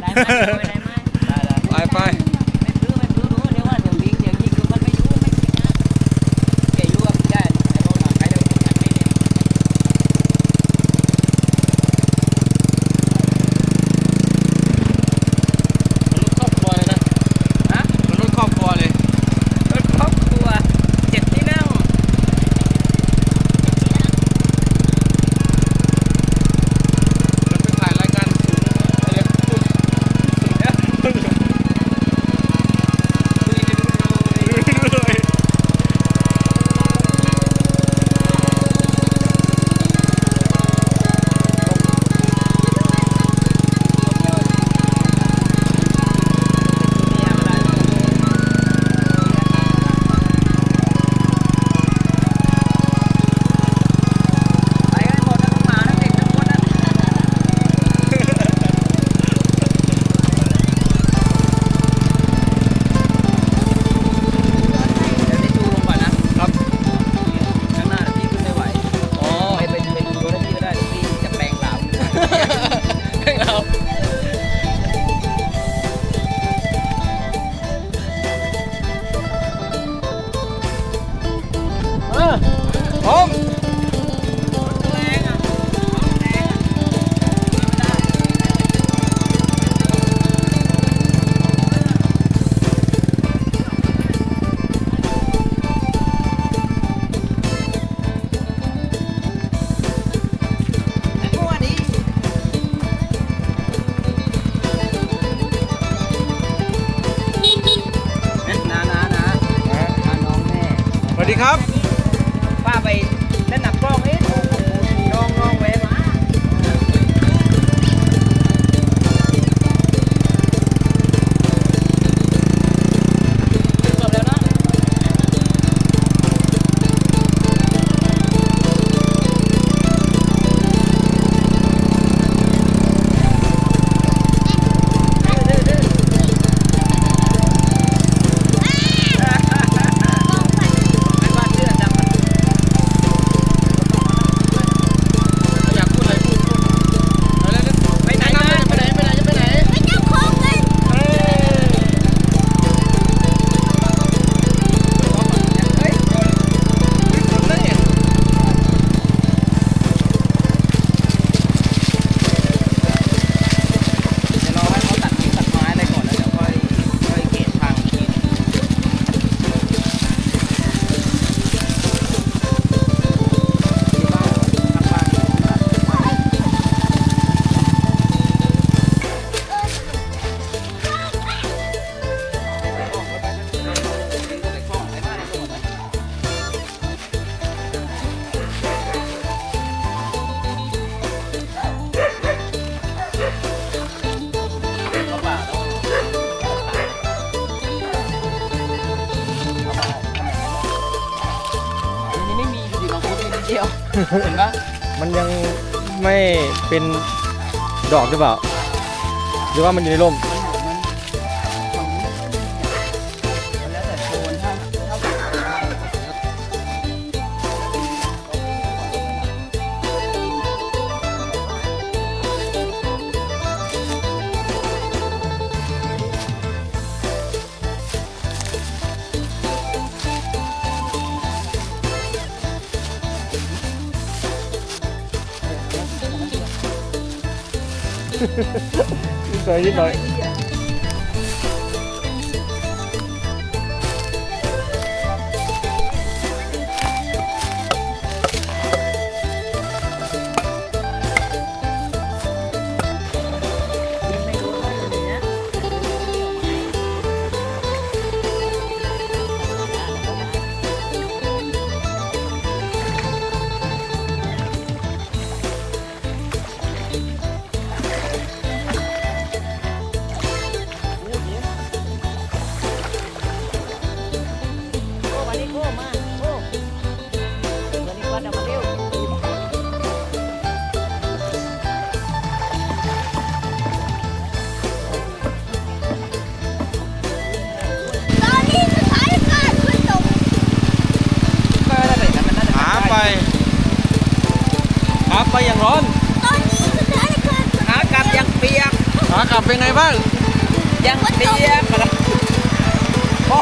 来买。 เดียว เห็นปะมันยังไม่เป็นดอกหรือเปล่า หรือว่ามันอยู่ในร่ม นิดหน่อยนิดหน่อย ครับไปอย่างร้อนตอนนี้สถานการณ์ขากลับยังเปียกขากลับเป็นไงบ้างยังเปียกโอ้